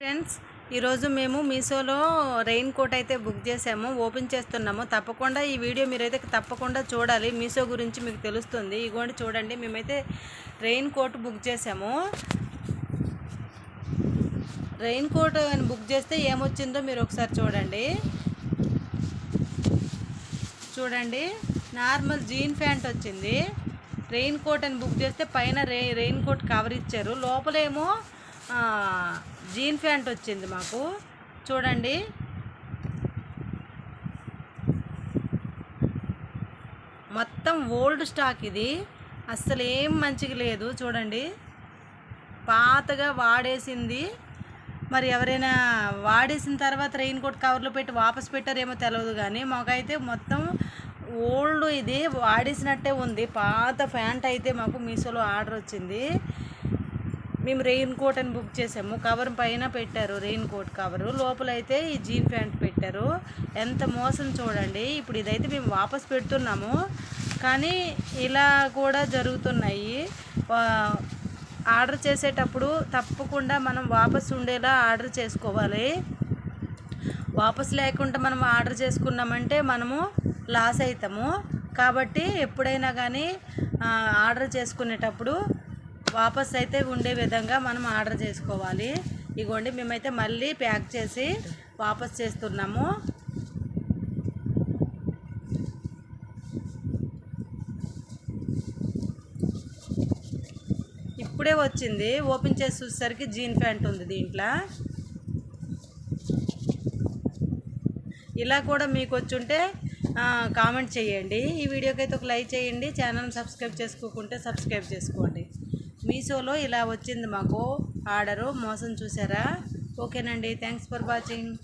Friends ఈరోజు మేము మీషోలో రెయిన్ కోట్ అయితే బుక్ చేసాము ఓపెన్ చేస్తున్నాము. తప్పకుండా ఈ వీడియో మీరైతే తప్పకుండా చూడాలి. మీషో గురించి మీకు తెలుస్తుంది. ఇగోండి చూడండి మేమైతే రెయిన్ కోట్ బుక్ చేసాము రెయిన్ కోట్ అని బుక్ చేస్తే ఏమొచ్చిందో మీరు ఒకసారి చూడండి. చూడండి నార్మల్ జీన్ ప్యాంట్ వచ్చింది. రెయిన్ కోట్ అని బుక్ చేస్తే పైన రెయిన్ కోట్ కవర్ ఇచ్చారు. లోపలేమో జీన్ ప్యాంట్ వచ్చింది మాకు. చూడండి. మొత్తం ఓల్డ్ స్టాక్ ఇది. అస్సలు ఏం మంచిగా లేదు చూడండి. పాతగా వాడేసింది. మరి ఎవరైనా వాడేసిన తర్వాత రెయిన్ కోట్ కవర్లో పెట్టి వాపస్ పెట్టారేమో తెలియదు కానీ మాకైతే మొత్తం ఓల్డ్ ఇది వాడేసినట్టే ఉంది. పాత ప్యాంట్ అయితే మాకు మీషోలో ఆర్డర్ వచ్చింది. మేము రెయిన్ కోట్ అని బుక్ చేసాము. కవర్ పైన పెట్టారు రెయిన్ కోట్ కవరు లోపల అయితే ఈ జీన్ ప్యాంట్ పెట్టారు. ఎంత మోసం చూడండి. ఇప్పుడు ఇదైతే మేము వాపస్ పెడుతున్నాము. కానీ ఇలా కూడా జరుగుతున్నాయి. ఆర్డర్ చేసేటప్పుడు తప్పకుండా మనం వాపస్ ఉండేలా ఆర్డర్ చేసుకోవాలి. వాపస్ లేకుండా మనం ఆర్డర్ చేసుకున్నామంటే మనము లాస్ అవుతాము కాబట్టి ఎప్పుడైనా కానీ ఆర్డర్ చేసుకునేటప్పుడు వాపస్ అయితే ఉండే విధంగా మనం ఆర్డర్ చేసుకోవాలి. ఇగోండి మేమైతే మళ్ళీ ప్యాక్ చేసి వాపస్ చేస్తున్నాము. ఇప్పుడే వచ్చింది. ఓపెన్ చేసి చూసేసరికి జీన్ ప్యాంట్ ఉంది దీంట్లో. ఇలా కూడా మీకు వచ్చుంటే కామెంట్ చేయండి. ఈ వీడియోకి అయితే ఒక లైక్ చేయండి. ఛానల్ సబ్స్క్రైబ్ చేసుకోకుంటే సబ్స్క్రైబ్ చేసుకోండి. మీషోలో ఇలా వచ్చింది మాకు. ఆర్డరు మోసం చూసారా? ఓకేనండి. Thanks for watching.